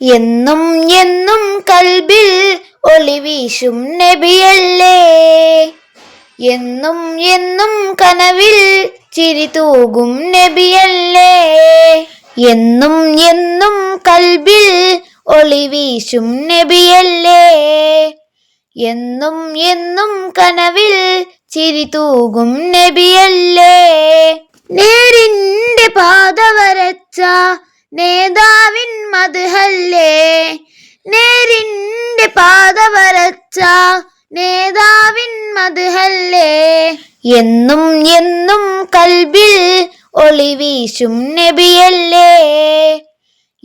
എന്നും എന്നും കൽബിൽ ഒളിവീശും നബിയല്ലേ. എന്നും എന്നും കനവിൽ ചിരി തൂകും നബിയല്ലേ. എന്നും എന്നും കൽബിൽ ഒളിവീശും നബിയല്ലേ. എന്നും എന്നും കനവിൽ ചിരി തൂകും നബിയല്ലേ. മധുഹല്ലേ നേരിന്റെ പാത വരച്ച നേതാവിൻ മധുഹല്ലേ? എന്നും എന്നും കൽബിൽ ഒളിവീശും നബിയല്ലേ?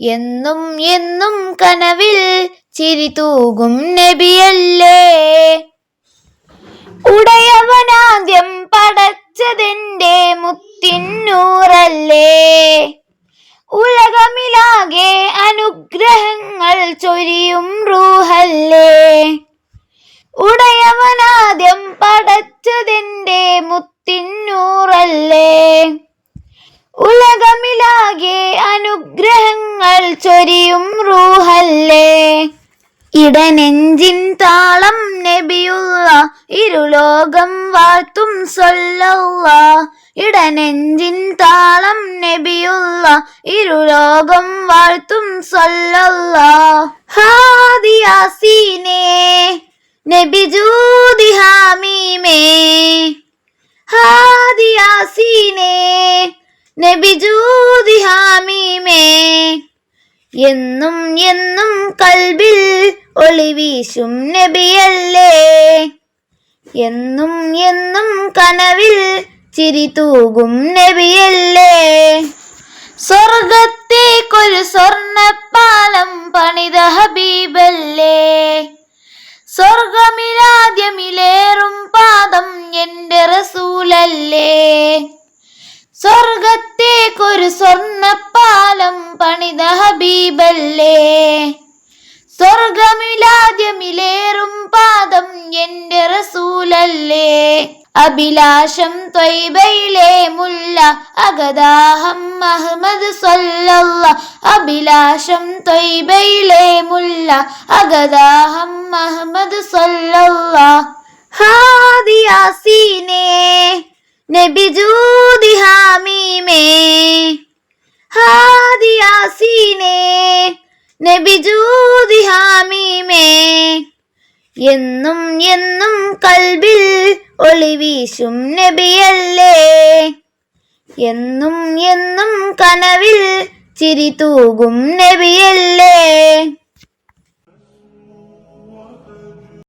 എന്നും എന്നും കനവിൽ ചിരി തൂകും നബിയല്ലേ? ഉടയവനാദ്യം പടച്ചതിന്റെ അനുഗ്രഹങ്ങൾ ചൊരിയും റൂഹല്ലേ? ഉടയവനാദ്യം പടച്ചതിന്റെ മുത്തിന്നൂറല്ലേ? ഉലകമിലാകെ അനുഗ്രഹങ്ങൾ ചൊരിയും റൂഹല്ലേ? ഇടനെഞ്ചിൻ താളം നബിയുള്ള ഇരുലോകം വാഴ്ത്തും സൊല്ലല്ല. ഇടനെഞ്ചിൻ താളം നബിയുള്ള ഇരുലോകം വാഴ്ത്തും സല്ലല്ലാ ഹാദിയാസീനേ നബി ജൂതി ഹാമീമേ. ഹാദിയാസീനേ നബി ജൂതി ഹാമീമേ. എന്നും എന്നും കൽബിൽ ഒളിവീശും നബിയല്ലേ. എന്നും എന്നും കനവിൽ ചിരി തൂകും നബിയല്ലേ? സ്വർഗത്തേക്കൊരു സ്വർണപ്പാലം പണിത ഹബീബല്ലേ? സ്വർഗമിലാദ്യമിലേറും പാദം എന്റെ റസൂലല്ലേ? സ്വർഗത്തേക്കൊരു സ്വർണപ്പാലം പണിത ഹബീബല്ലേ? സ്വർഗമിലാദ്യമിലേറും പാദം എന്റെ റസൂലല്ലേ? അഭിലാഷം ത്വയ്ബയിലെ മുല്ല അഗദാഹം അഹമ്മദ് സല്ലല്ല അഭിലാഷം ത്വയ്ബയിലെ മുല്ല അഗദാഹം അഹമ്മദ് സല്ലല്ല ഹാദിയാസീനേ നബി ജൂതി ഹാമീമേ. ഹാദിയാസീനേ നബി ജൂതി ഹാമീമേ. എന്നും എന്നും കൽബിൽ ഒളിവീശും നബിയല്ലേ. എന്നും എന്നും കനവിൽ ചിരി തൂകും നബിയല്ലേ.